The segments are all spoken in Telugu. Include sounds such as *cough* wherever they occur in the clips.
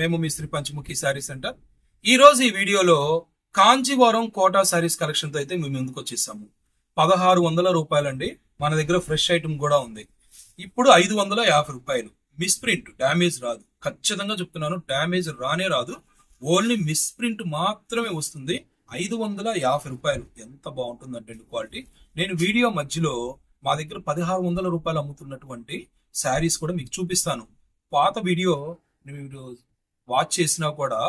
మేము మీ శ్రీ పంచముఖి శారీస్ సెంటర్ ఈ రోజు ఈ వీడియోలో కాంచీవరం కోటా శారీస్ కలెక్షన్తో అయితే మేము ముందుకు వచ్చేసాము. పదహారు వందల రూపాయలండి. మన దగ్గర ఫ్రెష్ ఐటమ్ కూడా ఉంది. ఇప్పుడు ఐదు వందల యాభై రూపాయలు. మిస్ప్రింట్ డ్యామేజ్ రాదు. ఖచ్చితంగా చెప్తున్నాను డ్యామేజ్ రానే రాదు. ఓన్లీ మిస్ప్రింట్ మాత్రమే వస్తుంది. ఐదు వందల యాభై రూపాయలు. ఎంత బాగుంటుందంటే క్వాలిటీ. నేను వీడియో మధ్యలో మా దగ్గర పదిహారు వందల రూపాయలు అమ్ముతున్నటువంటి శారీస్ కూడా మీకు చూపిస్తాను. పాత వీడియో మీరు వాచ్ చేసినా కూడా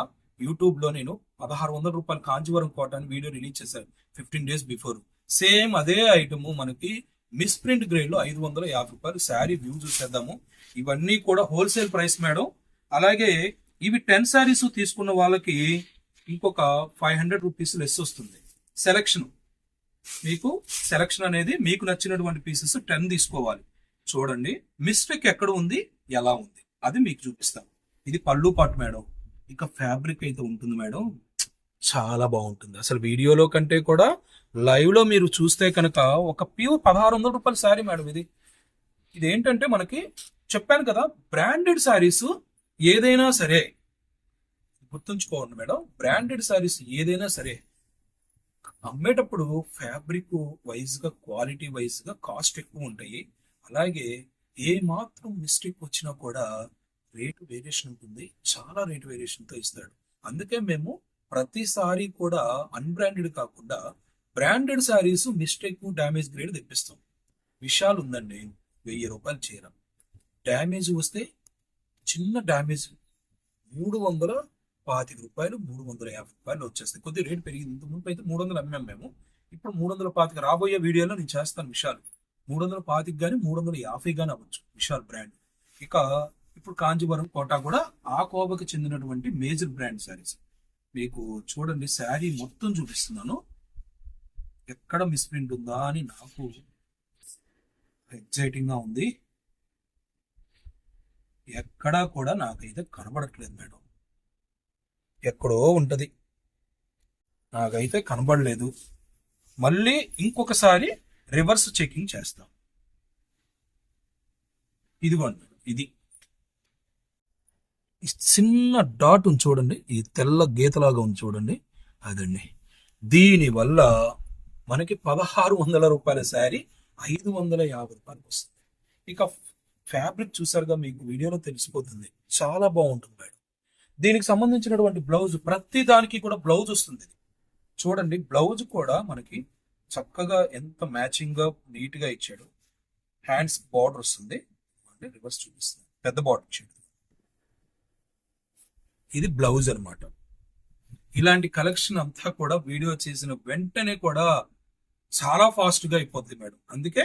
యూట్యూబ్లో నేను పదహారు వందల రూపాయలు కాంచీవరం కాటన్ వీడియో రిలీజ్ చేశాను ఫిఫ్టీన్ డేస్ బిఫోర్. సేమ్ అదే ఐటమ్ మనకి మిస్ప్రింట్ గ్రేడ్లో ఐదు వందల యాభై రూపాయలు శారీ వ్యూ చూసేద్దాము. ఇవన్నీ కూడా హోల్సేల్ ప్రైస్ మేడం. అలాగే ఇవి టెన్ శారీస్ తీసుకున్న వాళ్ళకి ఇంకొక ఫైవ్ హండ్రెడ్ రూపీస్ లెస్ వస్తుంది. సెలక్షన్. మీకు సెలక్షన్ అనేది మీకు నచ్చినటువంటి పీసెస్ టెన్ తీసుకోవాలి. చూడండి మిస్టేక్ ఎక్కడ ఉంది ఎలా ఉంది అది మీకు చూపిస్తాను. ఇది పళ్ళు పాటు మేడం. ఇంకా ఫ్యాబ్రిక్ అయితే ఉంటుంది మేడం. చాలా బాగుంటుంది. అసలు వీడియోలో కంటే కూడా లైవ్లో మీరు చూస్తే కనుక ఒక ప్యూర్ పదహారు వందల రూపాయల శారీ మేడం ఇది. ఇది ఏంటంటే మనకి చెప్పాను కదా బ్రాండెడ్ శారీస్ ఏదైనా సరే గుర్తుంచుకోండి మేడం బ్రాండెడ్ శారీస్ ఏదైనా సరే అమ్మేటప్పుడు ఫ్యాబ్రిక్ వైజ్గా క్వాలిటీ వైజ్గా కాస్ట్ ఎక్కువ ఉంటాయి. అలాగే ఏ మాత్రం మిస్టేక్ వచ్చినా కూడా రేటు వేరియేషన్ ఉంటుంది. చాలా రేటు వేరియేషన్తో ఇస్తాడు. అందుకే మేము ప్రతిసారి కూడా అన్బ్రాండెడ్ కాకుండా branded saris mistake damage grade తెప్పిస్తాం. విషయాలు ఉందండి. వెయ్యి రూపాయలు చీర. డ్యామేజ్ వస్తే చిన్న డ్యామేజ్ మూడు వందల పాతిక రూపాయలు మూడు వందల యాభై రూపాయలు వచ్చేస్తాయి. కొద్దిగా రేటు పెరిగింది. ఇంత ముందు అయితే మూడు వందలు అమ్మాం మేము. ఇప్పుడు మూడు వందల పాతిక రాబోయే వీడియోలో నేను చేస్తాను విషయాలు మూడు వందల పాతిక కానీ మూడు వందల యాభై కానీ అవ్వచ్చు విశాల్ బ్రాండ్ ఇక ఇప్పుడు కాంజీవరం కోట కూడా ఆ కోవకి చెందినటువంటి మేజర్ బ్రాండ్ శారీస్. మీకు చూడండి శారీ మొత్తం చూపిస్తున్నాను. ఎక్కడ మిస్ప్రింట్ ఉందా అని నాకు ఎగ్జైటింగ్గా ఉంది. ఎక్కడా కూడా నాకైతే కనబడట్లేదు మేడం. ఎక్కడో ఉంటది. నాకైతే కనబడలేదు. మళ్ళీ ఇంకొకసారి రివర్స్ చెకింగ్ చేస్తాం. ఇదిగోండి ఇది. ఈ చిన్న డాట్ ఉంది చూడండి. ఈ తెల్ల గీతలాగా ఉంది చూడండి. అదండి. దీనివల్ల మనకి పదహారు వందల రూపాయల శారీ ఐదు వందల యాభై రూపాయలకు వస్తుంది. ఇక ఫ్యాబ్రిక్ చూసారుగా మీకు వీడియోలో తెలిసిపోతుంది. చాలా బాగుంటుంది మేడం. దీనికి సంబంధించినటువంటి బ్లౌజ్ ప్రతి దానికి కూడా బ్లౌజ్ వస్తుంది. చూడండి. బ్లౌజ్ కూడా మనకి చక్కగా ఎంత మ్యాచింగ్గా నీట్గా ఇచ్చాడు. హ్యాండ్స్ బార్డర్ వస్తుంది. అంటే రివర్స్ చూపిస్తుంది. పెద్ద బార్డర్ ఇచ్చాడు. ఇది బ్లౌజ్ అనమాట ఇలాంటి కలెక్షన్ అంతా కూడా వీడియో చేసిన వెంటనే కూడా చాలా ఫాస్ట్గా అయిపోద్ది మేడం. అందుకే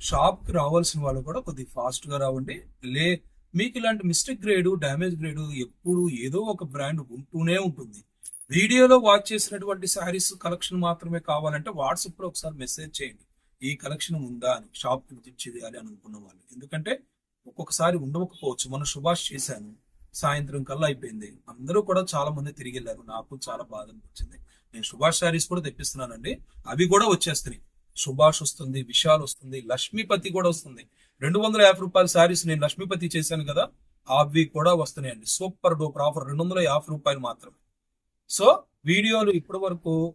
షాప్కి రావాల్సిన వాళ్ళు కూడా కొద్దిగా ఫాస్ట్గా రావండి. లే మీకు ఇలాంటి మిస్టేక్ గ్రేడ్ డ్యామేజ్ గ్రేడ్ ఎప్పుడు ఏదో ఒక బ్రాండ్ ఉంటూనే ఉంటుంది. వీడియోలో వాచ్ చేసినటువంటి శారీస్ కలెక్షన్ మాత్రమే కావాలంటే వాట్సాప్లో ఒకసారి మెసేజ్ చేయండి. ఈ కలెక్షన్ ఉందా అని షాప్కి విజిట్ చేయాలి అని అనుకున్న వాళ్ళు. ఎందుకంటే ఒక్కొక్కసారి ఉండకపోవచ్చు. మనం శుభాష్ చేశాను. సాయంత్రం కల్లా అయిపోయింది. అందరూ కూడా చాలా మంది తిరిగి వెళ్ళారు. నాకు చాలా బాధ అనిపించింది. నేను సుభాష్ శారీస్ కూడా తెప్పిస్తున్నానండి. అవి కూడా వచ్చేస్తున్నాయి. సుభాష్ వస్తుంది విశాల్ వస్తుంది లక్ష్మీపతి కూడా వస్తుంది. రెండు వందల యాభై రూపాయల శారీస్ నేను లక్ష్మీపతి చేశాను కదా అవి కూడా వస్తున్నాయండి. Super duper offer. రెండు వందల యాభై రూపాయలు మాత్రమే. సో వీడియోలు ఇప్పటి వరకు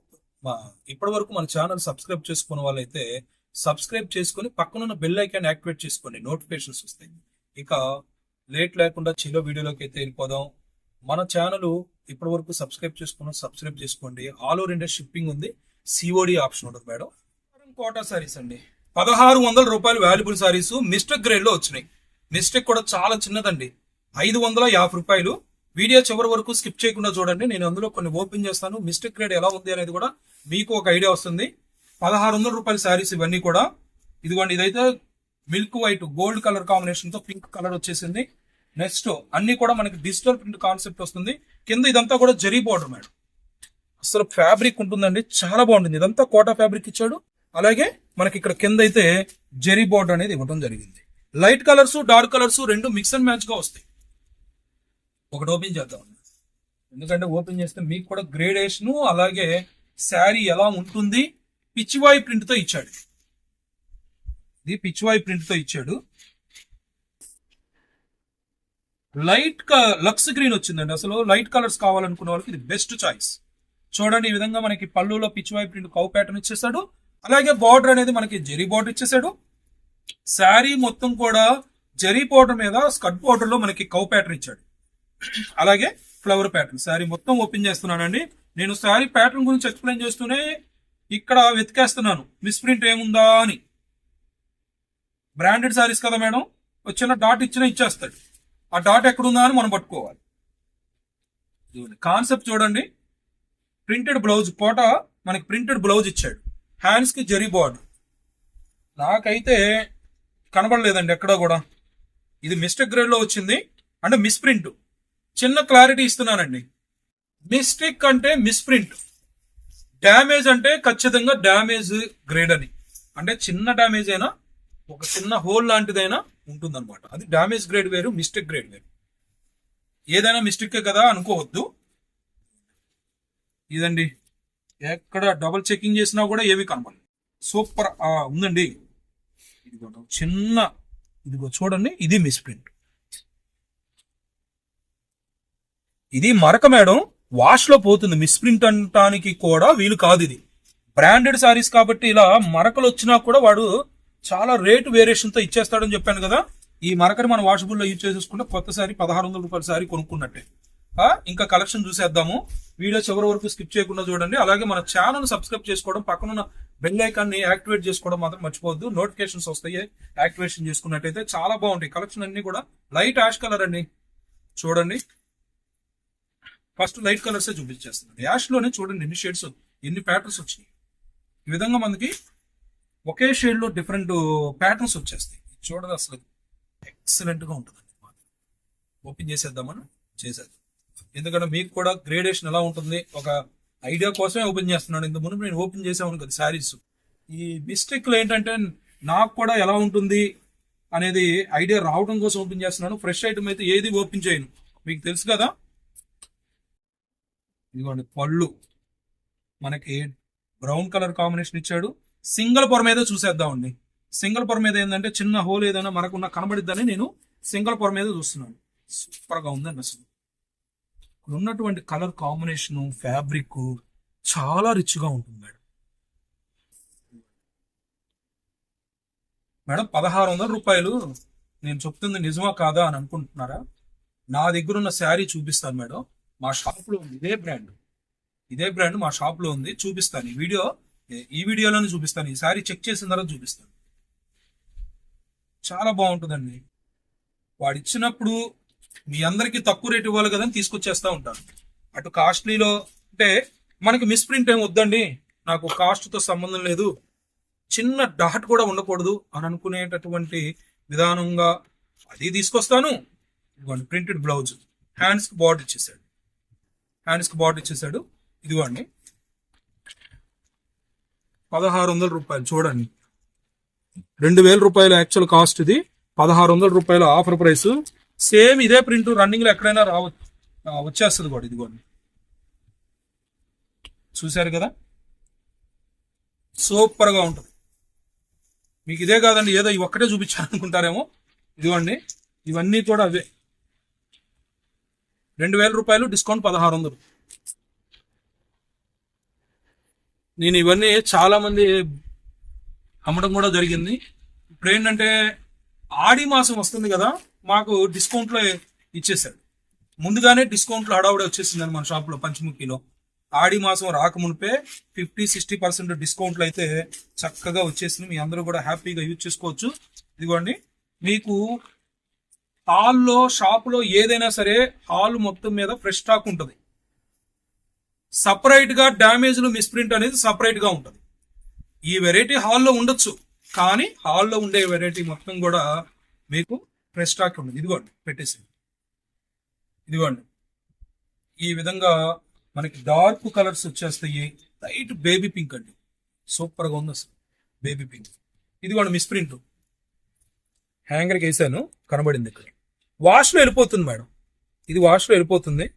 ఇప్పటి వరకు మన ఛానల్ సబ్స్క్రైబ్ చేసుకున్న వాళ్ళైతే సబ్స్క్రైబ్ చేసుకుని పక్కనున్న బెల్ ఐకాన్ యాక్టివేట్ చేసుకోండి. నోటిఫికేషన్స్ వస్తాయి. ఇక లేట్ లేకుండా చిలో వీడియోలోకి అయితే వెళ్ళిపోదాం. మన ఛానల్ ఇప్పటి వరకు సబ్స్క్రైబ్ చేసుకున్న సబ్స్క్రైబ్ చేసుకోండి. ఆల్ ఓవర్ ఇండియా షిప్పింగ్ ఉంది. సిఓడి ఆప్షన్ ఉంటుంది మేడం. కోటా సారీస్ అండి. పదహారు వందల రూపాయలు వాల్యుబుల్ సారీస్ మిస్టేక్ గ్రేడ్లో వచ్చినాయి. మిస్టేక్ కూడా చాలా చిన్నదండి. ఐదు వందల యాభై రూపాయలు. వీడియో చివరి వరకు స్కిప్ చేయకుండా చూడండి. నేను అందులో కొన్ని ఓపెన్ చేస్తాను. మిస్టేక్ గ్రేడ్ ఎలా ఉంది అనేది కూడా మీకు ఒక ఐడియా వస్తుంది. పదహారు వందల రూపాయల శారీస్ ఇవన్నీ కూడా. ఇదిగోండి ఇదైతే మిల్క్ వైట్ గోల్డ్ కలర్ కాంబినేషన్తో పింక్ కలర్ వచ్చేసింది. నెక్స్ట్ అన్ని కూడా మనకి డిజిటల్ ప్రింట్ కాన్సెప్ట్ వస్తుంది. కింద ఇదంతా కూడా జరీ బార్డర్ మేడం. అసలు ఫ్యాబ్రిక్ ఉంటుందండి. చాలా బాగుంటుంది. ఇదంతా కోటా ఫ్యాబ్రిక్ ఇచ్చాడు. అలాగే మనకి ఇక్కడ కింద అయితే జెరీ బోర్డర్ అనేది ఇవ్వడం జరిగింది. లైట్ కలర్స్ డార్క్ కలర్స్ రెండు మిక్స్ అండ్ మ్యాచ్గా వస్తాయి. ఒకటి ఓపెన్ చేద్దాం. ఎందుకంటే ఓపెన్ చేస్తే మీకు కూడా గ్రేడేషన్ అలాగే శారీ ఎలా ఉంటుంది పిచ్చివాయి ప్రింట్తో ఇచ్చాడు. ఇది పిచ్చివాయి ప్రింట్తో ఇచ్చాడు. లైట్ లక్స్ గ్రీన్ వచ్చిందండి. అసలు లైట్ కలర్స్ కావాలనుకున్న వాళ్ళకి ఇది బెస్ట్ చాయిస్ చూడండి ఈ విధంగా మనకి పళ్ళులో పిచ్ ప్రింట్ కౌ ప్యాటర్న్ ఇచ్చేసాడు అలాగే బార్డర్ అనేది మనకి జెరీ బార్డర్ ఇచ్చేసాడు శారీ మొత్తం కూడా జెరీ బార్డర్ మీద స్కట్ బార్డర్లో మనకి కౌ ప్యాటర్న్ ఇచ్చాడు. అలాగే ఫ్లవర్ ప్యాటర్న్ శారీ మొత్తం ఓపెన్ చేస్తున్నానండి. నేను శారీ ప్యాటర్న్ గురించి ఎక్స్ప్లెయిన్ చేస్తూనే ఇక్కడ వెతికేస్తున్నాను. మిస్ప్రింట్ ఏముందా అని. బ్రాండెడ్ శారీస్ కదా మేడం? వచ్చిన డాట్ ఇచ్చినా ఇచ్చేస్తాడు. ఆ డాట్ ఎక్కడుందా అని మనం పట్టుకోవాలి. కాన్సెప్ట్ చూడండి. ప్రింటెడ్ బ్లౌజ్ పూట మనకి ప్రింటెడ్ బ్లౌజ్ ఇచ్చాడు. హ్యాండ్స్కి జరీ బార్డర్ నాకైతే కనబడలేదండి ఎక్కడ కూడా. ఇది మిస్టేక్ గ్రేడ్లో వచ్చింది. అంటే మిస్ప్రింట్ చిన్న క్లారిటీ ఇస్తున్నానండి. మిస్టేక్ అంటే మిస్ప్రింట్ డ్యామేజ్ అంటే ఖచ్చితంగా డ్యామేజ్ గ్రేడ్ అని. అంటే చిన్న డ్యామేజ్ అయినా ఒక చిన్న హోల్ లాంటిదైనా ఉంటుందన్నమాట. అది డ్యామేజ్ గ్రేడ్ వేరు మిస్టేక్ గ్రేడ్ వేరు. ఏదైనా మిస్టేక్ కదా అనుకోవద్దు. ఇదండి. ఎక్కడ డబుల్ చెకింగ్ చేసినా కూడా ఏమీ కనపడదు. సూపర్ ఉందండి. ఇదిగో చిన్న ఇదిగో చూడండి ఇది మిస్ప్రింట్ ఇది మరక మేడం వాష్లో పోతుంది. మిస్ప్రింట్ అనటానికి కూడా వీలు కాదు ఇది. బ్రాండెడ్ సారీస్ కాబట్టి ఇలా మరకలు వచ్చినా కూడా వాడు చాలా రేటు వేరియేషన్తో ఇచ్చేస్తాడని చెప్పాను కదా. ఈ మరకని మనం వాషబుల్లో యూజ్ చేసేసుకుంటే కొత్త సారీ పదహారు వందల రూపాయల సారీ కొనుక్కున్నట్టే. ఇంకా కలెక్షన్ చూసేద్దాము. వీడియో చివరి వరకు స్కిప్ చేయకుండా చూడండి. అలాగే మన ఛానల్ సబ్స్క్రైబ్ చేసుకోవడం పక్కనున్న బెల్ ఐకాన్ యాక్టివేట్ చేసుకోవడం మాత్రం మర్చిపోవద్దు. నోటిఫికేషన్స్ వస్తాయి యాక్టివేషన్ చేసుకున్నట్టయితే చాలా బాగుంటాయి. కలెక్షన్ అన్ని కూడా లైట్ యాష్ కలర్ అండి. చూడండి. ఫస్ట్ లైట్ కలర్సే చూపించేస్తున్నాను. యాష్లోనే చూడండి ఎన్ని షేడ్స్ ఎన్ని ప్యాటర్న్స్ వచ్చినాయి. ఈ విధంగా మనకి ఒకే షేడ్లో డిఫరెంట్ ప్యాటర్న్స్ వచ్చేస్తాయి. ఇది చూడదు అసలు ఎక్సలెంట్గా ఉంటుంది ఓపెన్ చేసేద్దామని చేసేద్దాం ఎందుకంటే మీకు కూడా గ్రేడేషన్ ఎలా ఉంటుంది ఒక ఐడియా కోసమే ఓపెన్ చేస్తున్నాను. ఇంత ముందు నేను ఓపెన్ చేసాను కదా శారీస్. ఈ మిస్టేక్లు ఏంటంటే నాకు కూడా ఎలా ఉంటుంది అనేది ఐడియా రావడం కోసం ఓపెన్ చేస్తున్నాను. ఫ్రెష్ ఐటమ్ అయితే ఏది ఓపెన్ చేయను. మీకు తెలుసు కదా? ఇదిగోండి పళ్ళు. మనకి బ్రౌన్ కలర్ కాంబినేషన్ ఇచ్చాడు. సింగిల్ పొర మీద చూసేద్దామండి. సింగిల్ పొర మీద ఏంటంటే చిన్న హోల్ ఏదైనా మనకున్న కనబడిద్దని నేను సింగిల్ పొర మీద చూస్తున్నాను. సూపర్గా ఉందండి అసలు. ఇక్కడ ఉన్నటువంటి కలర్ కాంబినేషన్ ఫ్యాబ్రిక్ చాలా రిచ్గా ఉంటుంది మేడం. మేడం పదహారు వందల రూపాయలు నేను చెప్తుంది నిజమా కాదా అని అనుకుంటున్నారా? నా దగ్గర ఉన్న శారీ చూపిస్తాను మేడం. మా షాప్లో ఉంది. ఇదే బ్రాండ్. ఇదే బ్రాండ్ మా షాప్లో ఉంది. చూపిస్తాను. ఈ వీడియో ఈ వీడియోలోనే చూపిస్తాను. ఈసారి చెక్ చేసిన తర్వాత చూపిస్తాను. చాలా బాగుంటుందండి. వాడు ఇచ్చినప్పుడు మీ అందరికీ తక్కువ రేట్ ఇవ్వాలి కదా అని తీసుకొచ్చేస్తా ఉంటాను. అటు కాస్ట్లీలో అంటే మనకి మిస్ప్రింట్ ఏం వద్దండి. నాకు కాస్ట్తో సంబంధం లేదు. చిన్న డాట్ కూడా ఉండకూడదు అని అనుకునేటటువంటి విధానంగా అది తీసుకొస్తాను. ఇదిగోండి ప్రింటెడ్ బ్లౌజ్ హ్యాండ్స్కి బార్డర్ ఇచ్చేసాడు హ్యాండ్స్కి బార్డర్ ఇచ్చేసాడు ఇదిగోండి. పదహారు వందల రూపాయలు. చూడండి. రెండు వేల రూపాయల యాక్చువల్ కాస్ట్ ఇది. పదహారు వందల రూపాయల ఆఫర్ ప్రైస్ సేమ్ ఇదే ప్రింట్ రన్నింగ్లో ఎక్కడైనా రావ వచ్చేస్తుంది కూడా ఇదిగోండి. చూశారు కదా? సూపర్గా ఉంటుంది. మీకు ఇదే కాదండి ఏదో ఇవి ఒక్కటే చూపించాలనుకుంటారేమో. ఇదిగోండి. ఇవన్నీ కూడా అవే. రెండు వేల రూపాయలు డిస్కౌంట్ పదహారు వందలు నేను ఇవన్నీ చాలా మంది అమ్మడం కూడా జరిగింది. ఇప్పుడు ఏంటంటే ఆడి మాసం వస్తుంది కదా మాకు డిస్కౌంట్లో ఇచ్చేసాడు ముందుగానే డిస్కౌంట్లో హడావుడి వచ్చేసిందని మన షాప్లో పంచముఖిలో. ఆడి మాసం రాకమునిపే ఫిఫ్టీ సిక్స్టీ పర్సెంట్ డిస్కౌంట్లు అయితే చక్కగా వచ్చేసింది. మీ అందరూ కూడా హ్యాపీగా యూజ్ చేసుకోవచ్చు. ఇదిగోండి మీకు హాల్లో షాపులో ఏదైనా సరే హాల్ మొత్తం మీద ఫ్రెష్ స్టాక్ ఉంటుంది. సపరేట్గా డ్యామేజ్లు మిస్ప్రింట్ అనేది సపరేట్గా ఉంటుంది. ఈ వెరైటీ హాల్లో ఉండొచ్చు కానీ హాల్లో ఉండే వెరైటీ మొత్తం కూడా మీకు ఫ్రెష్ స్టాక్ ఉండదు ఇదిగోండి పెట్టేసి ఇదిగోండి. ఈ విధంగా మనకి డార్క్ కలర్స్ వచ్చేస్తాయి. లైట్ బేబీ పింక్ అండి. సూపర్గా ఉంది అసలు. Baby pink. ఇదిగోండి మిస్ప్రింట్. హ్యాంగర్కి వేసాను కనబడింది ఇక్కడ. వాష్లో వెళ్ళిపోతుంది మేడం. ఇది వాష్లో వెళ్ళిపోతుంది.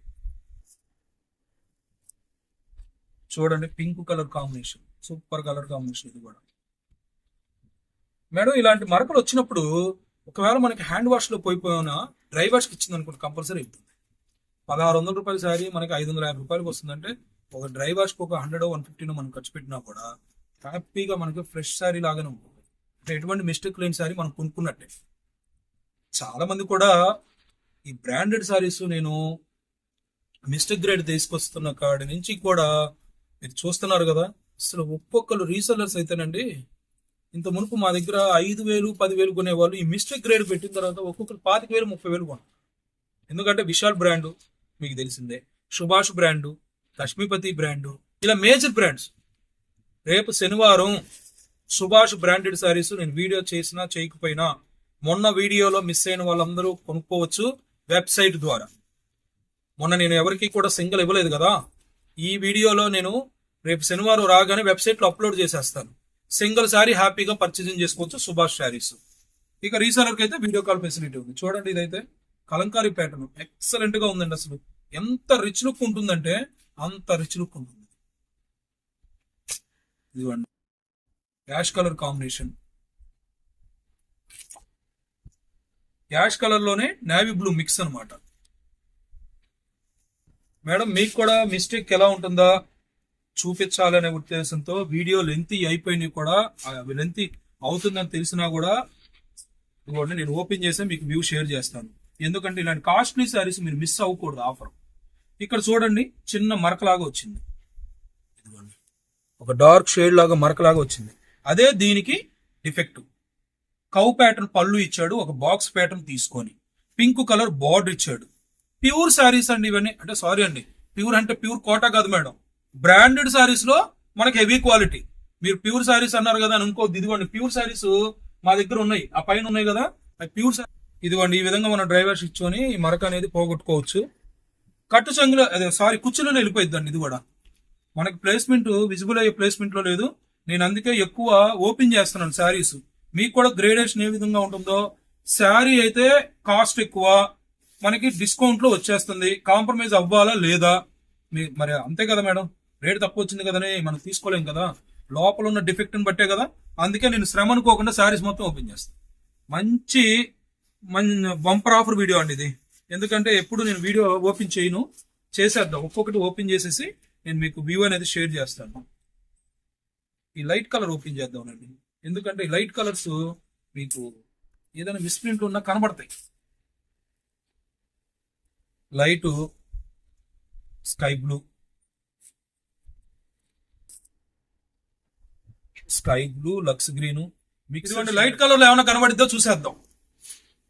చూడండి pink colour combination super colour combination ఇది కూడా. మేడం ఇలాంటి మరకలు వచ్చినప్పుడు ఒకవేళ మనకి హ్యాండ్ వాష్లో పోయిపోయినా డ్రై వాష్కి ఇచ్చింది అనుకుంటే కంపల్సరీ వెళ్తుంది పదహారు వందల రూపాయల శారీ మనకి ఐదు వందల యాభై రూపాయలకి వస్తుందంటే ఒక డ్రై వాష్కి ఒక హండ్రెడ్ వన్ ఫిఫ్టీన్ మనం ఖర్చు పెట్టినా కూడా హ్యాపీగా మనకి ఫ్రెష్ శారీ లాగానే ఉంటుంది. అంటే ఎటువంటి మిస్టేక్ లేని శారీ మనం కొనుక్కున్నట్టే. చాలా మంది కూడా ఈ బ్రాండెడ్ శారీస్ నేను మిస్టేక్ గ్రేడ్ తీసుకొస్తున్న కాడి నుంచి కూడా మీరు చూస్తున్నారు కదా? అసలు ఒక్కొక్కరు రీసెల్లర్స్ అయితేనండి ఇంత మునుపు మా దగ్గర ఐదు వేలు పదివేలు కొనేవాళ్ళు. ఈ మిస్టేక్ గ్రేడ్ పెట్టిన తర్వాత ఒక్కొక్కరు పాతిక వేలు ముప్పై వేలు కొన్నారు. ఎందుకంటే విశాల్ బ్రాండు మీకు తెలిసిందే. సుభాష్ బ్రాండు లక్ష్మీపతి బ్రాండు ఇలా మేజర్ బ్రాండ్స్. రేపు శనివారం సుభాష్ బ్రాండెడ్ సారీస్ నేను వీడియో చేసినా చేయకపోయినా మొన్న వీడియోలో మిస్ అయిన వాళ్ళందరూ కొనుక్కోవచ్చు వెబ్సైట్ ద్వారా. మొన్న నేను ఎవరికి కూడా సింగిల్ ఇవ్వలేదు కదా? ఈ వీడియోలో నేను రేపు శనివారం రాగానే వెబ్సైట్లో అప్లోడ్ చేసేస్తాను. సింగిల్ సారీ హ్యాపీగా పర్చేసింగ్ చేసుకోవచ్చు సుభాష్ శారీస్. ఇక రీసెలర్కి అయితే వీడియో కాల్ ఫెసిలిటీ ఉంది. చూడండి ఇదైతే కలంకారీ ప్యాటర్న్ ఎక్సలెంట్గా ఉందండి అసలు. ఎంత రిచ్ లుక్ ఉంటుందంటే అంత రిచ్ లుక్ ఉంటుంది. ఇదిగోండి. Ash colour combination. యాష్ కలర్లోనే నేవీ బ్లూ మిక్స్ అనమాట మేడం మీకు కూడా మిస్టేక్ ఎలా ఉంటుందా? చూపించాలనే ఉద్దేశంతో వీడియో లెంత్ అయిపోయినవి కూడా లెంత్ అవుతుందని తెలిసినా కూడా ఇదిగోండి నేను ఓపెన్ చేసి మీకు వ్యూ షేర్ చేస్తాను. ఎందుకంటే ఇలాంటి కాస్ట్లీ శారీస్ మీరు మిస్ అవ్వకూడదు ఆఫర్. ఇక్కడ చూడండి చిన్న మరకలాగా వచ్చింది. ఇదిగోండి. ఒక డార్క్ షేడ్ లాగా మరకలాగా వచ్చింది. అదే దీనికి డిఫెక్ట్. కౌ ప్యాటర్న్ పళ్ళు ఇచ్చాడు ఒక బాక్స్ ప్యాటర్న్ తీసుకొని. పింక్ కలర్ బార్డర్ ఇచ్చాడు. ప్యూర్ శారీస్ అండి ఇవన్నీ. అంటే సారీ అండి. ప్యూర్ అంటే ప్యూర్ కోట కాదు మేడం. బ్రాండెడ్ శారీస్లో మనకి హెవీ క్వాలిటీ. మీరు ప్యూర్ శారీస్ అన్నారు కదా అని ఇంకోద్ది ఇదిగోండి ప్యూర్ శారీస్ మా దగ్గర ఉన్నాయి. ఆ పైన ఉన్నాయి కదా. ప్యూర్ ఇదిగోండి ఈ విధంగా మన డ్రైవర్స్ ఇచ్చుకొని ఈ మరక అనేది పోగొట్టుకోవచ్చు. కట్టు చెంగులో అదే సారీ కుచ్చులో వెళ్ళిపోయిద్దండి ఇది కూడా. మనకి ప్లేస్మెంట్ విజిబుల్ అయ్యే ప్లేస్మెంట్లో లేదు. నేను అందుకే ఎక్కువ ఓపెన్ చేస్తున్నాను శారీస్. మీకు కూడా గ్రేడేషన్ ఏ విధంగా ఉంటుందో శారీ అయితే కాస్ట్ ఎక్కువ. మనకి డిస్కౌంట్లో వచ్చేస్తుంది. కాంప్రమైజ్ అవ్వాలా లేదా? మరి అంతే కదా మేడం. రేట్ తక్కువ వచ్చింది కదని మనం తీసుకోలేం కదా. లోపల ఉన్న డిఫెక్ట్ని బట్టే కదా. అందుకే నేను శ్రమ అనుకోకుండా శారీస్ మొత్తం ఓపెన్ చేస్తాను మంచి మన బంపర్ ఆఫర్ వీడియో అండి ఇది. ఎందుకంటే ఎప్పుడు నేను వీడియో ఓపెన్ చేయను. చేసేద్దాం. ఒక్కొక్కటి ఓపెన్ చేసేసి నేను మీకు వ్యూ అనేది షేర్ చేస్తాను. ఈ లైట్ కలర్ ఓపెన్ చేద్దాం అండి. ఎందుకంటే ఈ లైట్ కలర్స్ మీకు ఏదైనా మిస్ప్రింట్ ఉన్నా కనబడతాయి. Light sky blue. Sky blue Lux green. మీకు ఇటువంటి లైట్ కలర్లో ఏమైనా కనబడిద్దో చూసేద్దాం.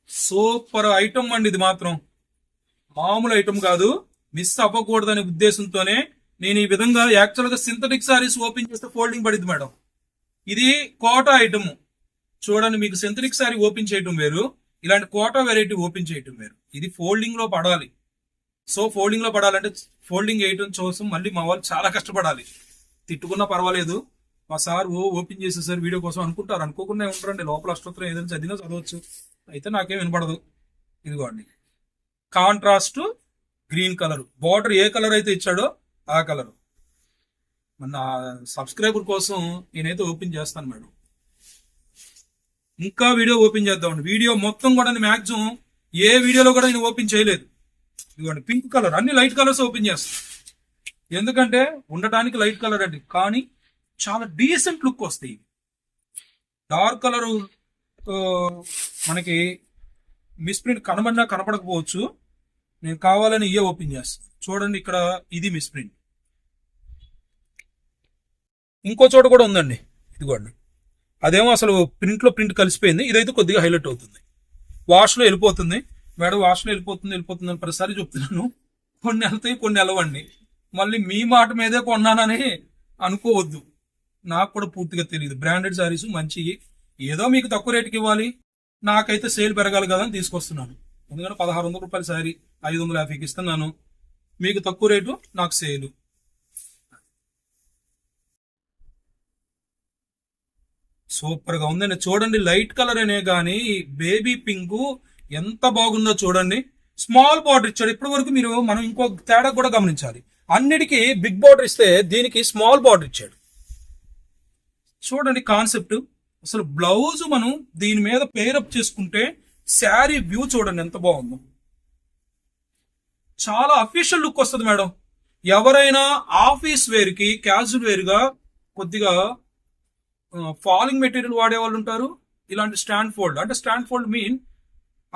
సూపర్ ఐటమ్ అండి ఇది మాత్రం. మామూలు ఐటమ్ కాదు. మిస్ అవ్వకూడదనే ఉద్దేశంతోనే నేను ఈ విధంగా యాక్చువల్గా సింథటిక్ సారీస్ ఓపెన్ చేస్తే ఫోల్డింగ్ పడింది మేడం. ఇది కోటా ఐటమ్ చూడండి మీకు సింథటిక్ సారీ ఓపెన్ చేయటం వేరు. ఇలాంటి కోటా వెరైటీ ఓపెన్ చేయటం వేరు. ఇది ఫోల్డింగ్లో పడాలి. సో ఫోల్డింగ్లో పడాలంటే ఫోల్డింగ్ వేయటం కోసం మళ్ళీ మా వాళ్ళు చాలా కష్టపడాలి. తిట్టుకున్నా పర్వాలేదు. మా సార్ ఓ ఓపెన్ చేసేసారు వీడియో కోసం అనుకుంటారు. అనుకోకుండా ఉంటారండి లోపల అష్టోత్తరం ఏదైనా చదివినా చదవచ్చు. అయితే నాకేం వినపడదు. ఇదిగోండి. Contrast green colour. బార్డర్ ఏ కలర్ అయితే ఇచ్చాడో ఆ కలర్. మన సబ్స్క్రైబర్ కోసం నేనైతే ఓపెన్ చేస్తాను మేడం. ఇంకా వీడియో ఓపెన్ చేద్దామండి. వీడియో మొత్తం కూడా మ్యాక్సిమం ఏ వీడియోలో కూడా నేను ఓపెన్ చేయలేదు. ఇదిగోండి పింక్ కలర్ అన్ని లైట్ కలర్స్ ఓపెన్ చేస్తాను ఎందుకంటే ఉండటానికి లైట్ కలర్ అండి కానీ చాలా డీసెంట్ లుక్ వస్తాయి. డార్క్ కలర్ మనకి మిస్ప్రింట్ కనబడినా కనపడకపోవచ్చు. నేను కావాలని ఇయే ఓపెన్ చేస్తాను చూడండి ఇక్కడ ఇది మిస్ప్రింట్ ఇంకో చోట కూడా ఉందండి ఇదిగోండి. అదేమో అసలు ప్రింట్లో ప్రింట్ కలిసిపోయింది ఇదైతే కొద్దిగా హైలైట్ అవుతుంది. వాష్లో వెళ్ళిపోతుంది. మేడం వాష్లో వెళ్ళిపోతుంది వెళ్ళిపోతుంది అని ప్రతిసారి చెప్తున్నాను. కొన్ని వెళ్తాయి కొన్ని వెళ్ళవండి. మళ్ళీ మీ మాట మీదే కొన్నానని అనుకోవద్దు. నాకు కూడా పూర్తిగా తెలియదు బ్రాండెడ్ శారీస్ మంచివి ఏదో మీకు తక్కువ రేటుకి ఇవ్వాలి. నాకైతే సేల్ పెరగాలి కదా అని తీసుకొస్తున్నాను. ఎందుకంటే పదహారు వందల రూపాయల శారీ ఐదు వందల యాభైకి ఇస్తున్నాను. మీకు తక్కువ రేటు నాకు సేలు. సూపర్గా ఉందండి. చూడండి లైట్ కలర్ అనే కానీ బేబీ పింక్ ఎంత బాగుందో చూడండి. స్మాల్ బార్డర్ ఇచ్చాడు. ఇప్పటి వరకు మీరు మనం ఇంకో తేడా కూడా గమనించాలి. అన్నిటికీ బిగ్ బార్డర్ ఇస్తే దీనికి స్మాల్ బార్డర్ ఇచ్చాడు. చూడండి కాన్సెప్ట్ అసలు బ్లౌజ్ మనం దీని మీద పేరప్ చేసుకుంటే శారీ వ్యూ చూడండి ఎంత బాగుందో. చాలా అఫీషియల్ లుక్ వస్తుంది మేడం. ఎవరైనా ఆఫీస్ వేర్కి క్యాజువల్ వేర్గా కొద్దిగా ఫాలింగ్ మెటీరియల్ వాడే వాళ్ళు ఉంటారు. ఇలాంటి స్టాండ్ ఫోల్డ్ అంటే స్టాండ్ ఫోల్డ్ మీన్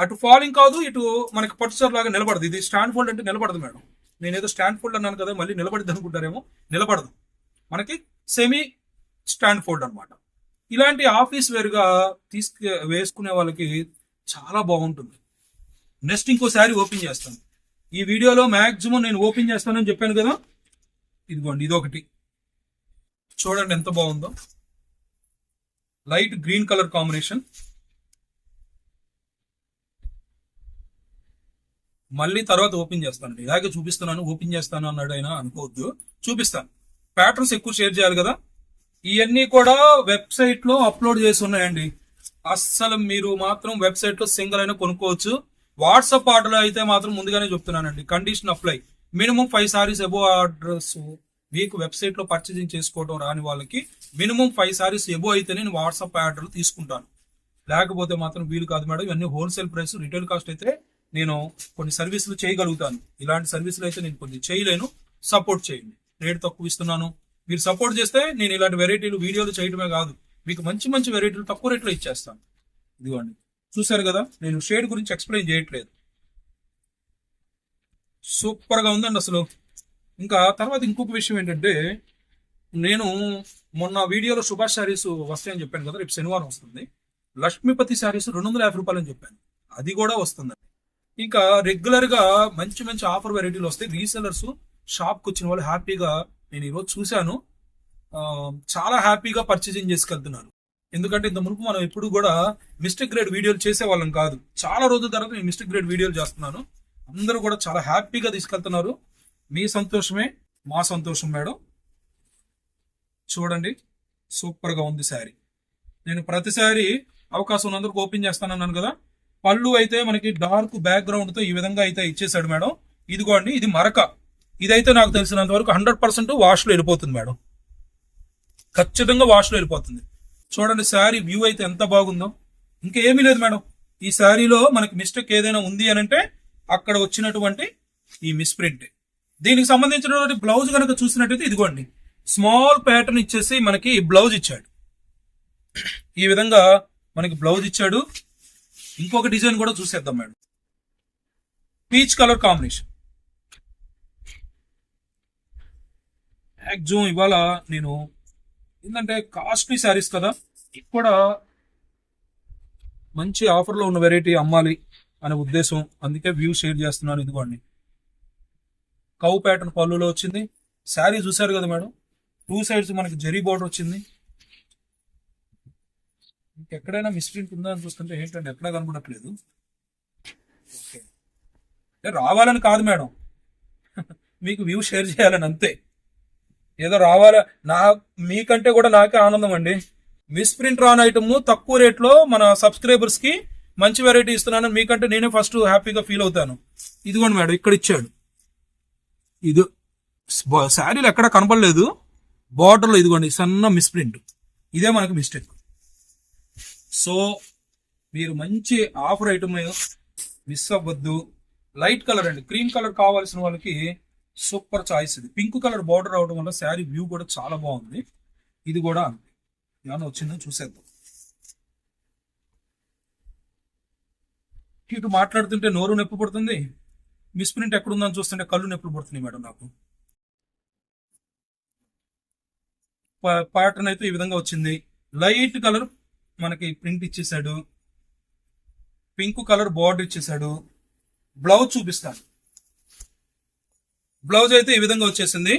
అటు ఫాలింగ్ కాదు ఇటు మనకి పట్టుసర్ లాగా నిలబడదు. ఇది స్టాండ్ ఫోల్డ్ అంటే నిలబడదు మేడం. నేనేదో స్టాండ్ ఫోల్డ్ అన్నాను కదా మళ్ళీ నిలబడిద్ది అనుకుంటారేమో నిలబడదు. మనకి సెమీ స్టాండ్ ఫోల్డ్ అనమాట ఇలాంటి ఆఫీస్ వేరుగా తీసుకు వేసుకునే వాళ్ళకి చాలా బాగుంటుంది. నెక్స్ట్ ఇంకోసారి ఓపెన్ చేస్తాను. ఈ వీడియోలో మ్యాక్సిమం నేను ఓపెన్ చేస్తానని చెప్పాను కదా ఇదిగోండి ఇదొకటి. చూడండి ఎంత బాగుందో. లైట్ గ్రీన్ కలర్ కాంబినేషన్ మళ్ళీ తర్వాత ఓపెన్ చేస్తాను. ఇలాగే చూపిస్తున్నాను ఓపెన్ చేస్తాను అన్నాడు అయినా అనుకోవద్దు. చూపిస్తాను. ప్యాటర్న్స్ ఎక్కువ షేర్ చేయాలి కదా? ఇవన్నీ కూడా వెబ్సైట్లో అప్లోడ్ చేసి ఉన్నాయండి. అస్సలు మీరు మాత్రం వెబ్సైట్లో సింగిల్ అయినా కొనుక్కోవచ్చు. వాట్సాప్ ఆర్డర్ అయితే మాత్రం ముందుగానే చెప్తున్నానండి. Condition apply. Minimum five sarees above orders మీకు వెబ్సైట్లో పర్చేసింగ్ చేసుకోవడం రాని వాళ్ళకి మినిమం ఫైవ్ సారీస్ ఎబో అయితే నేను వాట్సాప్ ఆర్డర్లు తీసుకుంటాను. లేకపోతే మాత్రం వీలు కాదు మేడం. ఇవన్నీ హోల్సేల్ ప్రైస్ రిటైల్ కాస్ట్ అయితే నేను కొన్ని సర్వీసులు చేయగలుగుతాను. ఇలాంటి సర్వీసులు అయితే నేను కొన్ని చేయలేను. సపోర్ట్ చేయండి. రేట్ తక్కువ ఇస్తున్నాను. మీరు సపోర్ట్ చేస్తే నేను ఇలాంటి వెరైటీలు వీడియోలు చేయడమే కాదు. మీకు మంచి మంచి వెరైటీలు తక్కువ రేట్లో ఇచ్చేస్తాను. ఇదిగోండి. చూసారు కదా? నేను షేడ్ గురించి ఎక్స్ప్లెయిన్ చేయట్లేదు. సూపర్గా ఉందండి అసలు. ఇంకా తర్వాత ఇంకొక విషయం ఏంటంటే నేను మొన్న వీడియోలో సుభాష్ శారీస్ వస్తాయని చెప్పాను కదా రేపు శనివారం వస్తుంది. లక్ష్మీపతి శారీస్ రెండు వందల యాభై రూపాయలు అని చెప్పాను. అది కూడా వస్తుందండి. ఇంకా రెగ్యులర్గా మంచి మంచి ఆఫర్ వెరైటీలు వస్తాయి. రీసెలర్స్ షాప్కి వచ్చిన వాళ్ళు హ్యాపీగా నేను ఈరోజు చూశాను. చాలా హ్యాపీగా పర్చేసింగ్ చేసుకెళ్తున్నారు. ఎందుకంటే ఇంత మునుపు మనం ఎప్పుడు కూడా మిస్టేక్ గ్రేడ్ వీడియోలు చేసేవాళ్ళం కాదు. చాలా రోజుల తర్వాత నేను మిస్టేక్ గ్రేడ్ వీడియోలు చేస్తున్నాను. అందరూ కూడా చాలా హ్యాపీగా తీసుకెళ్తున్నారు. మీ సంతోషమే మా సంతోషం మేడం. చూడండి సూపర్గా ఉంది శారీ. నేను ప్రతిసారి అవకాశం ఉన్నందుకు ఓపెన్ చేస్తానన్నాను కదా. పళ్ళు అయితే మనకి డార్క్ బ్యాక్గ్రౌండ్తో ఈ విధంగా అయితే ఇచ్చేసాడు మేడం. ఇదిగోండి ఇది మరక. ఇదైతే నాకు తెలిసినంత వరకు హండ్రెడ్ పర్సెంట్ వాష్లో వెళ్ళిపోతుంది మేడం. ఖచ్చితంగా వాష్లో వెళ్ళిపోతుంది. చూడండి శారీ వ్యూ అయితే ఎంత బాగుందో. ఇంకేమీ లేదు మేడం. ఈ శారీలో మనకి మిస్టేక్ ఏదైనా ఉంది అని అంటే అక్కడ వచ్చినటువంటి ఈ మిస్ప్రింట్. దీనికి సంబంధించినటువంటి బ్లౌజ్ కనుక చూసినట్టయితే ఇదిగోండి స్మాల్ ప్యాటర్న్ ఇచ్చేసి మనకి బ్లౌజ్ ఇచ్చాడు. ఈ విధంగా మనకి బ్లౌజ్ ఇచ్చాడు. ఇంకొక డిజైన్ కూడా చూసేద్దాం madam. Peach colour combination maximum ఇవాళ నేను ఏంటంటే కాస్ట్లీ శారీస్ కదా ఇక్కడ మంచి ఆఫర్లో ఉన్న వెరైటీ అమ్మాలి అనే ఉద్దేశం. అందుకే వ్యూ షేర్ చేస్తున్నాను ఇదిగోండి. కౌ ప్యాటర్న్ పళ్ళులో వచ్చింది. శారీ చూసారు కదా మేడం? టూ సైడ్స్ మనకి జరీ బోర్డర్ వచ్చింది. ఎక్కడైనా మిస్ప్రింట్ ఉందా అని చూస్తుంటే ఏంటంటే ఎక్కడా కనబడట్లేదు. ఓకే. రావాలని కాదు మేడం. *laughs* మీకు వ్యూ షేర్ చేయాలని అంతే. ఏదో రావాల నా మీకంటే కూడా నాకే ఆనందం అండి. మిస్ప్రింట్ రాన్ ఐటమ్ తక్కువ రేట్లో మన సబ్స్క్రైబర్స్కి మంచి వెరైటీ ఇస్తున్నాను. మీకంటే నేనే ఫస్ట్ హ్యాపీగా ఫీల్ అవుతాను. ఇదిగోండి మేడం ఇక్కడ ఇచ్చాడు. ఇది శారీలు ఎక్కడ కనపడలేదు బార్డర్లో ఇదిగోండి సన్న మిస్ప్రింట్ ఇదే మనకు మిస్టేక్ సో మీరు మంచి ఆఫర్ ఐటమ్ మిస్ అవ్వద్దు. లైట్ కలర్ అండి. క్రీమ్ కలర్ కావాల్సిన వాళ్ళకి సూపర్ చాయిస్ ఇది. పింక్ కలర్ బార్డర్ అవడం వల్ల శారీ వ్యూ కూడా చాలా బాగుంది. ఇది కూడా అంతే. ఏమైనా వచ్చిందో చూసేద్దాం. ఇటు మాట్లాడుతుంటే నోరు నొప్పి పడుతుంది. మిస్ప్రింట్ ఎక్కడుందని చూస్తుంటే కళ్ళు నొప్పులు పడుతున్నాయి మేడం నాకు. ప్యాటర్న్ అయితే ఈ విధంగా వచ్చింది. లైట్ కలర్ మనకి ప్రింట్ ఇచ్చేసాడు. పింక్ కలర్ బార్డర్ ఇచ్చేసాడు. బ్లౌజ్ చూపిస్తాను. బ్లౌజ్ అయితే ఈ విధంగా వచ్చేసింది.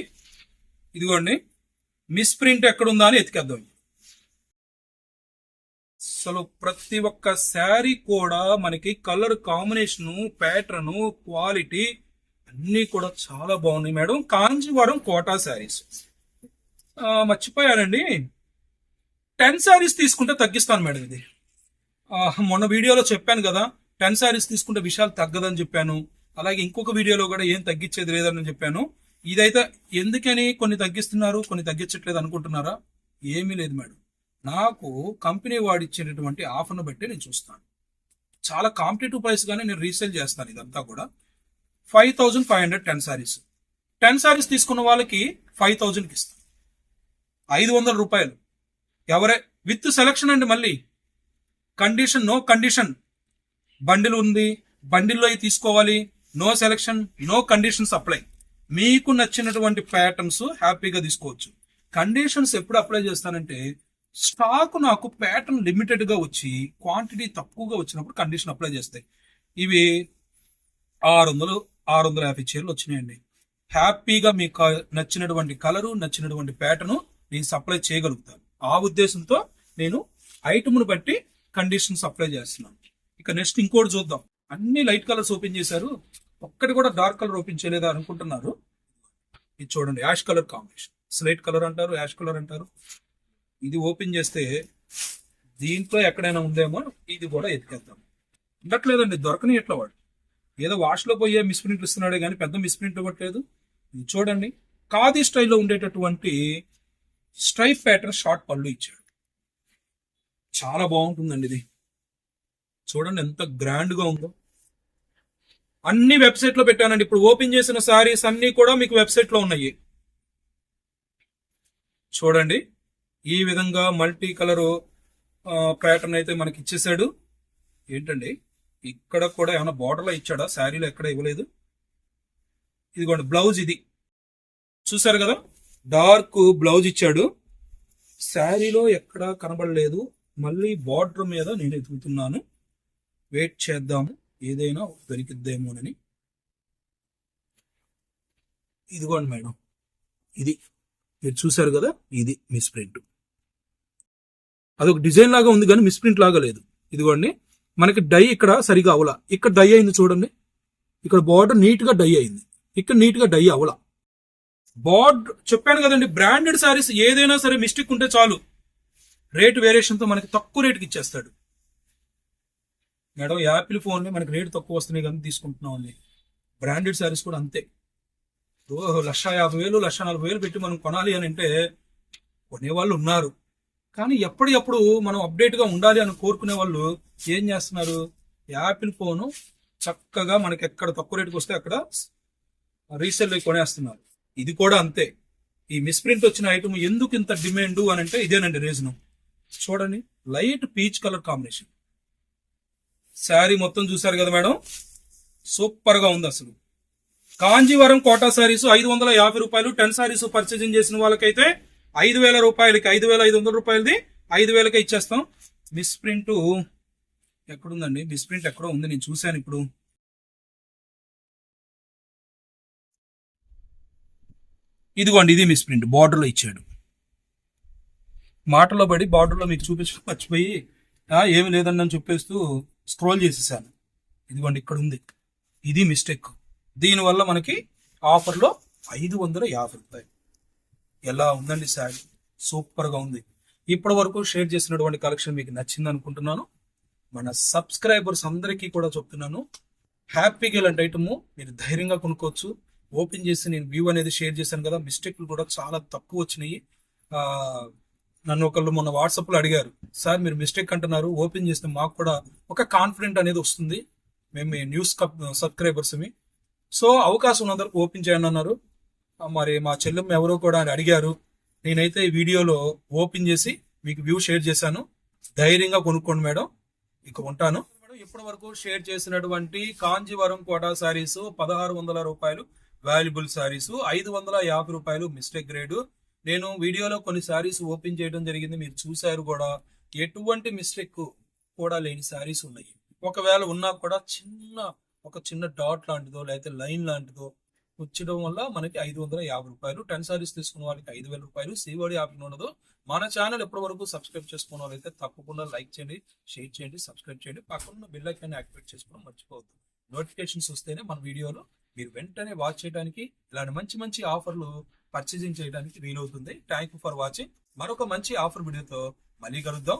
ఇదిగోండి. మిస్ ప్రింట్ ఎక్కడుందా అని ఎతికేద్దాం. అసలు ప్రతి ఒక్క శారీ కూడా మనకి కలర్ కాంబినేషన్ ప్యాటర్ను క్వాలిటీ అన్నీ కూడా చాలా బాగున్నాయి మేడం. కాంజీవరం కోటా శారీస్. మర్చిపోయానండి. టెన్ శారీస్ తీసుకుంటే తగ్గిస్తాను మేడం ఇది. మొన్న వీడియోలో చెప్పాను కదా టెన్ శారీస్ తీసుకుంటే విషయాలు తగ్గదని చెప్పాను. అలాగే ఇంకొక వీడియోలో కూడా ఏం తగ్గించేది లేదని చెప్పాను. ఇదైతే ఎందుకని కొన్ని తగ్గిస్తున్నారు కొన్ని తగ్గించట్లేదు అనుకుంటున్నారా? ఏమీ లేదు మేడం. నాకు కంపెనీ వాడు ఇచ్చినటువంటి ఆఫర్ను బట్టి నేను చూస్తాను. చాలా కాంపిటేటివ్ ప్రైస్గానే నేను రీసేల్ చేస్తాను ఇదంతా కూడా. Five thousand five hundred ten sarees. Ten sarees తీసుకున్న వాళ్ళకి ఫైవ్ థౌజండ్కి ఇస్తాను. ఐదు వందల రూపాయలు. ఎవరే? విత్ సెలక్షన్ అండి మళ్ళీ. కండిషన్ నో కండిషన్ బండిలు ఉంది బండిల్లో అవి తీసుకోవాలి. No selection no conditions apply మీకు నచ్చినటువంటి ప్యాటర్న్స్ హ్యాపీగా తీసుకోవచ్చు. కండిషన్స్ ఎప్పుడు అప్లై చేస్తానంటే స్టాక్ నాకు ప్యాటర్న్ లిమిటెడ్గా వచ్చి క్వాంటిటీ తక్కువగా వచ్చినప్పుడు కండిషన్ అప్లై చేస్తాయి. ఇవి ఆరు వందలు ఆరు వందల యాభై చీరలు వచ్చినాయండి. హ్యాపీగా మీకు క- నచ్చినటువంటి కలరు నచ్చినటువంటి ప్యాటర్ను నేను సప్లై చేయగలుగుతాను ఆ ఉద్దేశంతో నేను ఐటమ్ను బట్టి కండిషన్స్ అప్లై చేస్తున్నాను. ఇక నెక్స్ట్ ఇంకోటి చూద్దాం. అన్ని లైట్ కలర్స్ ఓపెన్ చేశారు. ఒక్కటి కూడా డార్క్ కలర్ ఓపెన్ చేయలేదా అనుకుంటున్నారు. ఇది చూడండి ash colour combination slate colour అంటారు యాష్ కలర్ అంటారు. ఇది ఓపెన్ చేస్తే దీంట్లో ఎక్కడైనా ఉందేమో ఇది కూడా ఎత్తుకెళ్తాం ఉండట్లేదండి దొరకని ఎట్లా వాడు? ఏదో వాష్లో పోయే మిస్ప్రింట్లు ఇస్తున్నాడే కానీ పెద్ద మిస్ప్రింట్ ఇవ్వట్లేదు. ఇది చూడండి ఖాదీ స్టైల్లో ఉండేటటువంటి స్ట్రైప్ ప్యాటర్న్ షార్ట్ పళ్ళు ఇచ్చాడు. చాలా బాగుంటుందండి ఇది. చూడండి ఎంత గ్రాండ్గా ఉందో. అన్ని వెబ్సైట్లో పెట్టానండి. ఇప్పుడు ఓపెన్ చేసిన సారీస్ అన్నీ కూడా మీకు వెబ్సైట్లో ఉన్నాయి. చూడండి. ఈ విధంగా మల్టీ కలర్ ప్యాటర్న్ అయితే మనకి ఇచ్చేసాడు. ఏంటండి? ఇక్కడ కూడా ఏమైనా బార్డర్లో ఇచ్చాడా? శారీలో ఎక్కడ ఇవ్వలేదు. ఇదిగోండి బ్లౌజ్ ఇది. చూసారు కదా? డార్క్ బ్లౌజ్ ఇచ్చాడు. శారీలో ఎక్కడ కనబడలేదు. మళ్ళీ బార్డర్ మీద నేను ఎదుగుతున్నాను. వెయిట్ చేద్దాము. ఏదైనా దొరికిద్దేమోనని. ఇదిగోండి మేడం. ఇది. మీరు చూశారు కదా? ఇది మిస్ ప్రింట్. అదొక డిజైన్ లాగా ఉంది కానీ మిస్ ప్రింట్ లాగా లేదు. ఇదిగోండి. మనకి డై ఇక్కడ సరిగా అవల. ఇక్కడ డై అయింది చూడండి. ఇక్కడ బార్డర్ నీట్గా డై అయింది. ఇక్కడ నీట్గా డై అవల. బాడ్ చెప్పాను కదండి బ్రాండెడ్ శారీస్ ఏదైనా సరే మిస్టేక్ ఉంటే చాలు. రేట్ వేరియేషన్తో మనకి తక్కువ రేటుకి ఇచ్చేస్తాడు. మేడం యాపిల్ ఫోన్ మనకి రేటు తక్కువ వస్తున్నాయి కానీ తీసుకుంటున్నాం అండి బ్రాండెడ్ శారీస్ కూడా అంతే. లక్ష యాభై వేలు లక్ష నలభై వేలు పెట్టి మనం కొనాలి అని అంటే కొనేవాళ్ళు ఉన్నారు. కానీ ఎప్పటికప్పుడు మనం అప్డేట్గా ఉండాలి అని కోరుకునే వాళ్ళు ఏం చేస్తున్నారు? యాపిల్ ఫోను చక్కగా మనకి ఎక్కడ తక్కువ రేటుకి వస్తే అక్కడ రీసేల్ కొనేస్తున్నారు. ఇది కూడా అంతే. ఈ మిస్ప్రింట్ వచ్చిన ఐటమ్ ఎందుకు ఇంత డిమాండ్ అని అంటే ఇదేనండి రీజన్ చూడండి light peach colour combination saree మొత్తం చూసారు కదా మేడం? సూపర్గా ఉంది అసలు. కాంజీవరం కోటా శారీస్ ఐదు వందల యాభై రూపాయలు టెన్ శారీస్ పర్చేజింగ్ చేసిన వాళ్ళకైతే ఐదు వేల రూపాయలకి ఐదు వేల ఐదు వందల రూపాయలది ఐదు వేలకే ఇచ్చేస్తాం. మిస్ ప్రింట్ ఎక్కడుందండి? మిస్ ప్రింట్ ఎక్కడో ఉంది నేను చూశాను ఇప్పుడు. ఇదిగోండి ఇది మిస్ ప్రింట్ బార్డర్లో ఇచ్చాడు. మాటలో పడి బార్డర్లో మీకు చూపించడం మర్చిపోయి ఏమి లేదండి అని చెప్పేస్తూ స్క్రోల్ చేసేసాను. ఇదిగోండి ఇక్కడ ఉంది. ఇది మిస్టేక్. దీనివల్ల మనకి ఆఫర్లో ఐదు వందల యాభై రూపాయలు. ఎలా ఉందండి శారీ? సూపర్గా ఉంది. ఇప్పటి వరకు షేర్ చేసినటువంటి కలెక్షన్ మీకు నచ్చింది అనుకుంటున్నాను. మన సబ్స్క్రైబర్స్ అందరికీ కూడా చెప్తున్నాను. హ్యాపీగా ఇలాంటి ఐటమ్ మీరు ధైర్యంగా కొనుక్కోవచ్చు. ఓపెన్ చేసి నేను వ్యూ అనేది షేర్ చేశాను కదా మిస్టేక్లు కూడా చాలా తక్కువ వచ్చినాయి. నన్ను ఒకళ్ళు మొన్న వాట్సాప్లో అడిగారు సార్ మీరు మిస్టేక్ అంటున్నారు ఓపెన్ చేస్తే మాకు కూడా ఒక కాన్ఫిడెంట్ అనేది వస్తుంది మేము మీ న్యూస్ సబ్స్క్రైబర్స్మి సో అవకాశం ఉన్నందరూ ఓపెన్ చేయండి అన్నారు. మరి మా చెల్లెమ్మ ఎవరో కూడా అని అడిగారు. నేనైతే ఈ వీడియోలో ఓపెన్ చేసి మీకు వ్యూ షేర్ చేశాను. ధైర్యంగా కొనుక్కోండి మేడం ఇక ఉంటాను. మేడం ఇప్పటి వరకు షేర్ చేసినటువంటి కాంజీవరం కోటా శారీస్ పదహారు వందల రూపాయలు వాల్యుబుల్ శారీస్ ఐదు వందల యాభై రూపాయలు మిస్టేక్ గ్రేడ్ నేను వీడియోలో కొన్ని శారీస్ ఓపెన్ చేయడం జరిగింది. మీరు చూశారు కూడా. ఎటువంటి మిస్టేక్ కూడా లేని శారీస్ ఉన్నాయి. ఒకవేళ ఉన్నా కూడా చిన్న ఒక చిన్న డాట్ లాంటిదో లేకపోతే లైన్ లాంటిదో వచ్చడం వల్ల మనకి ఐదు వందల యాభై రూపాయలు. టెన్ సారీస్ తీసుకున్న వాళ్ళకి ఐదు వేల రూపాయలు. సీవడి ఆప్షన్ ఉండదు. మన ఛానల్ ఎప్పటి వరకు సబ్స్క్రైబ్ చేసుకున్న వాళ్ళైతే తప్పకుండా లైక్ చేయండి షేర్ చేయండి సబ్స్క్రైబ్ చేయండి. పక్కన బిల్ ఐకాన్ యాక్టివేట్ చేసుకోవడం మర్చిపోవద్దు. నోటిఫికేషన్స్ వస్తేనే మన వీడియోలో మీరు వెంటనే వాచ్ చేయడానికి ఇలాంటి మంచి మంచి ఆఫర్లు పర్చేసింగ్ చేయడానికి వీలవుతుంది. థ్యాంక్ యూ ఫర్ వాచింగ్ మరొక మంచి ఆఫర్ వీడియోతో మళ్ళీ కలుద్దాం.